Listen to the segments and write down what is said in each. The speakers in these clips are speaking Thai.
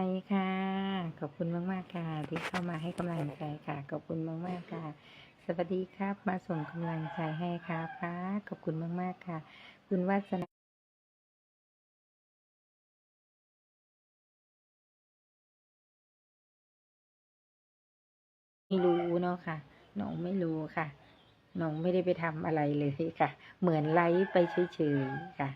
ใจค่ะ ขอบคุณมากๆค่ะที่เข้ามาให้กำลังใจค่ะ ขอบคุณมากๆค่ะ สวัสดีครับ มาส่งกำลังใจให้ครับค่ะขอบคุณมากๆค่ะ คุณวาสนาไม่รู้เนาะค่ะน้องไม่รู้ค่ะน้องไม่ได้ไปทำอะไรเลยค่ะ เหมือนไลฟ์ไปเฉยๆค่ะ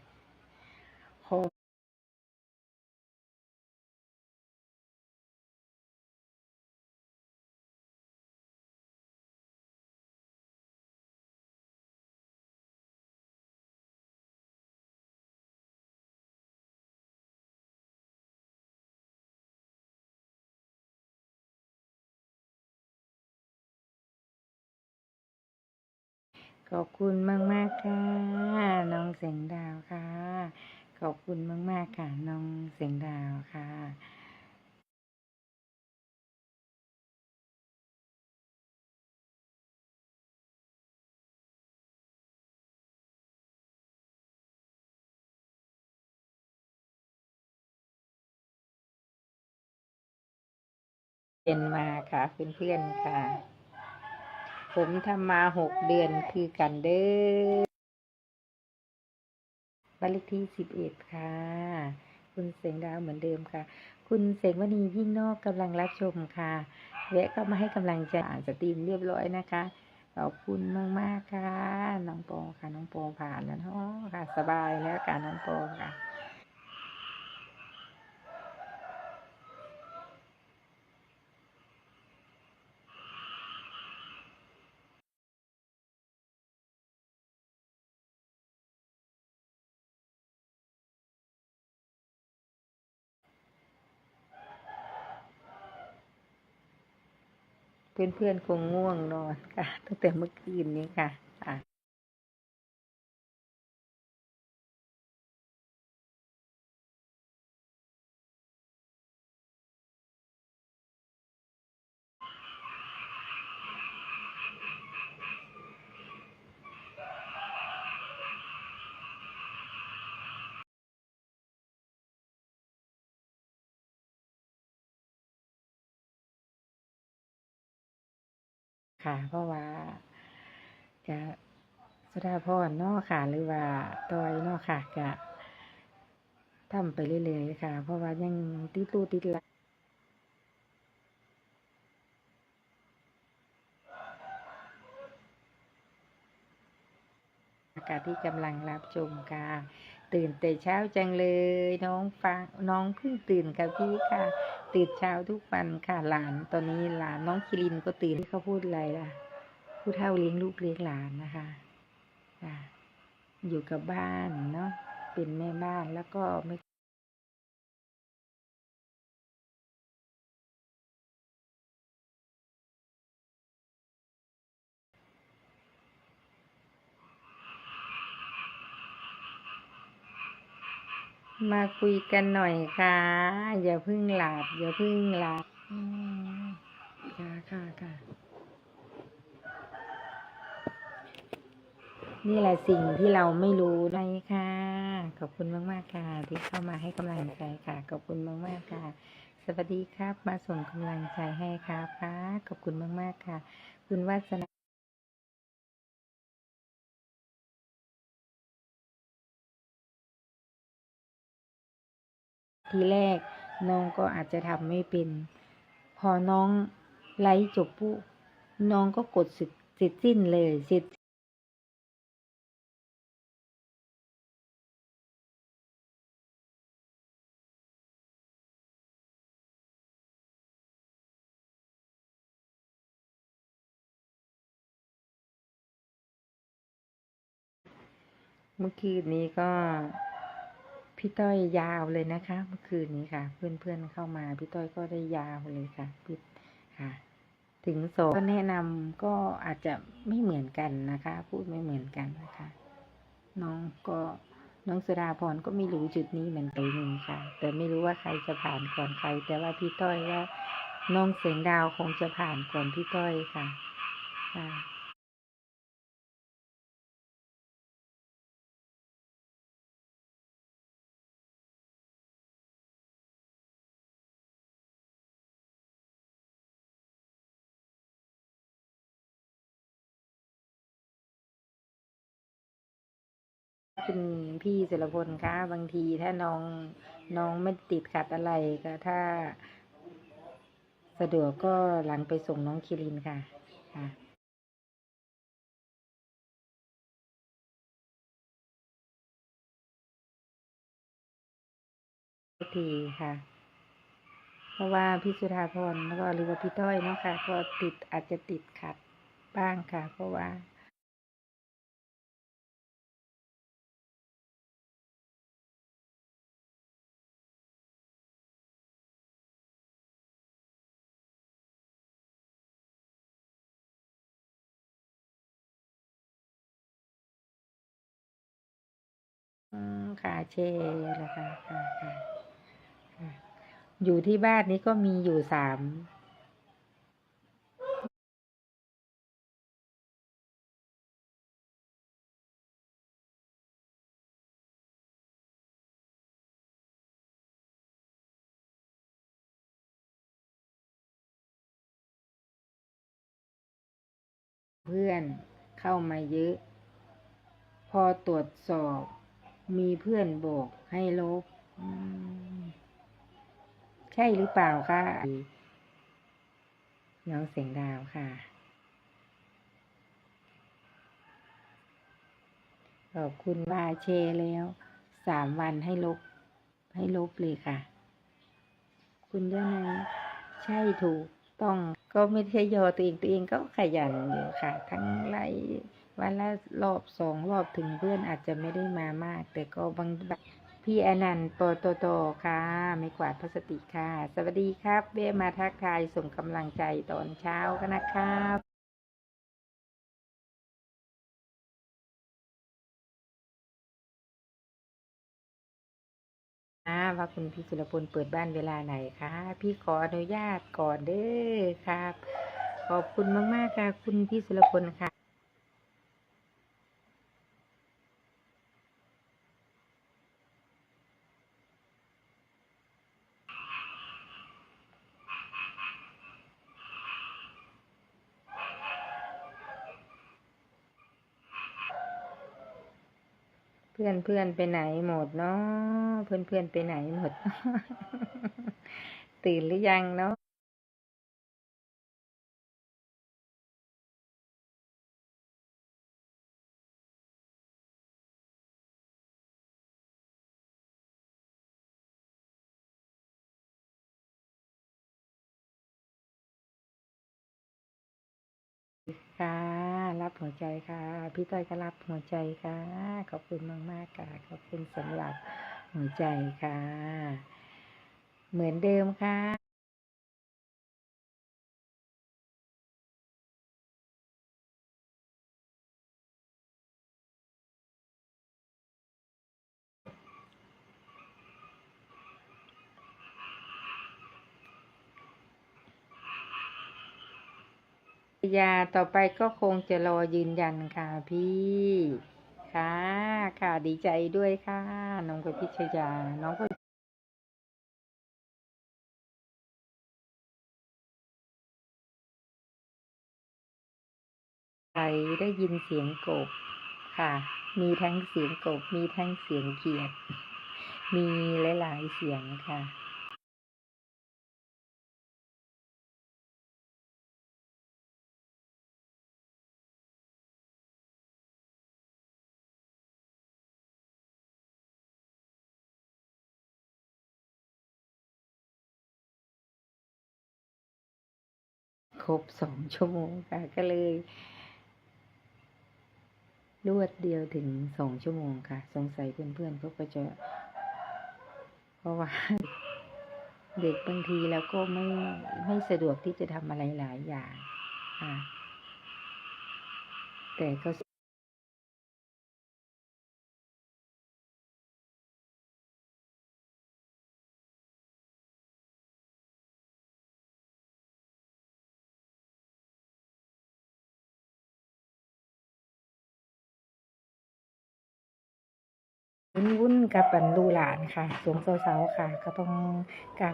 ขอบคุณมากๆค่ะ น้องเสียงดาวค่ะ ขอบคุณมากๆค่ะ น้องเสียงดาวค่ะเป็นมาค่ะเพื่อนๆค่ะ ผมทำมาหกเดือนคือกันเด้อบ้านเลขที่สิบเอ็ดค่ะ คุณเสียงดาวเหมือนเดิมค่ะ คุณเสงวณียิ่งนอกกำลังรับชมค่ะแวะเข้ามาให้กำลังใจอ่านสตรีมเรียบร้อยนะคะขอบคุณมากๆค่ะ น้องโปค่ะ น้องโปผ่านแล้วเนาะค่ะ สบายแล้วค่ะ น้องโปค่ะ เพื่อนๆคงง่วงนอนค่ะตั้งแต่เมื่อคืนนี้ค่ะอะ ค่ะ เพราะว่าจะสุดาพรเนาะค่ะ หรือว่าตอยนาะค่ะจะทำไปเรื่อยๆค่ะ เพราะว่ายังติดตู้ติดละอากาศที่กำลังรับชมค่ะ ตื่นแต่เช้าจังเลย น้องฟังน้องเพิ่งตื่นกับพี่ค่ะ ตื่นเช้าทุกวันค่ะหลานตอนนี้หลานน้องคิรินก็ตื่นที่เขาพูดอะไรล่ะ ผู้เฒ่าเลี้ยงลูกเลี้ยงหลานนะคะค่ะอยู่กับบ้านเนาะเป็นแม่บ้านแล้วก็ไม่ มาคุยกันหน่อยค่ะ อย่าเพึ่งหลับ อย่าเพึ่งหลับอืมค่ะค่ะค่ะนี่แหละสิ่งที่เราไม่รู้ไงค่ะ ขอบคุณมากๆค่ะ ที่เข้ามาให้กำลังใจค่ะ ขอบคุณมากๆค่ะ สวัสดีครับ มาส่งกำลังใจให้ครับค่ะขอบคุณมากๆค่ะ คุณวาสนา ทีแรก น้องก็อาจจะทำไม่เป็น พอน้องไลฟ์จบปุ๊บน้องก็กดสิสิทธิ์สิ้นเลยสิทธิ์เมื่อคืนนี้ก็ พี่ต้อยยาวเลยนะคะ เมื่อคืนนี้ค่ะ เพื่อนๆเข้ามาพี่ต้อยก็ได้ยาวเลยค่ะพี่ค่ะ ถึงสองก็แนะนำก็อาจจะไม่เหมือนกันนะคะ พูดไม่เหมือนกันนะคะ น้องก็น้องสุดาพรก็ไม่รู้จุดนี้เหมือนกันหนึ่งค่ะ แต่ไม่รู้ว่าใครจะผ่านก่อนใคร แต่ว่าพี่ต้อยว่าน้องเสียงดาวคงจะผ่านก่อนพี่ต้อยค่ะค่ะ คุณพี่ศิลพลคะบางทีถ้าน้องน้องไม่ติดขัดอะไรก็ถ้า สะดวกก็หลังไปส่งน้องคิรินค่ะค่ะทีค่ะ เพราะว่าพี่สุธาพรแล้วก็หรือว่าพี่ต้อยเนาะค่ะ ก็ติดอาจจะติดขัดบ้างค่ะ เพราะว่า ค่ะเชและค่ะค่ะค่ะอยู่ที่บ้านนี้ก็มีอยู่สามเพื่อนเข้ามาเยอะ พอตรวจสอบ มีเพื่อนบอกให้ลบอืมใช่หรือเปล่าคะน้องเสียงดาวค่ะ ขอบคุณว่าเชแล้วสามวันให้ลบ ให้ลบเลยค่ะ คุณเจ้านายใช่ถูกต้องก็ไม่ใช่ยอตัวเองตัวเองก็ขยันอยู่ค่ะ ทั้งไลฟ์ วันละรอบสองรอบถึงเพื่อนอาจจะไม่ได้มามาก แต่ก็บางพี่อนันต์ปโตโตค่ะ ไม่กวาดพลาสติกค่ะ สวัสดีครับเวะมาทักทายส่งกำลังใจตอนเช้ากันนะครับอ่าว่าคุณพี่สุรพลเปิดบ้านเวลาไหนคะ พี่ขออนุญาตก่อนเด้อครับ ขอบคุณมาก ๆ ค่ะ คุณพี่สุรพลค่ะ เพื่อนเพื่อนไปไหนหมดเนาะเพื่อนเพื่อนไปไหนหมด ตื่นหรือยังเนาะ ค่ะ รับหัวใจค่ะ พี่ต้อยก็รับหัวใจค่ะ ขอบคุณมากๆค่ะ ขอบคุณสำหรับหัวใจค่ะ เหมือนเดิมค่ะ ยาต่อไปก็คงจะรอยืนยันค่ะพี่ค่ะค่ะดีใจด้วยค่ะ น้องกพิชยา น้องก็ไปได้ยินเสียงกบค่ะ มีทั้งเสียงกบ มีทั้งเสียงเขียด มีหลาย ๆ เสียงค่ะ ครบสองชั่วโมงค่ะก็เลยรวดเดียวถึงสองชั่วโมงค่ะ สงสัยเพื่อนๆเขาก็จะ เพราะว่า เด็กบางทีแล้วก็ไม่ไม่สะดวกที่จะทำอะไรหลายอย่าง อะแต่ก็ วุ่นๆกับปันลูหลานค่ะสวงเสาๆค่ะ ก็ต้องการ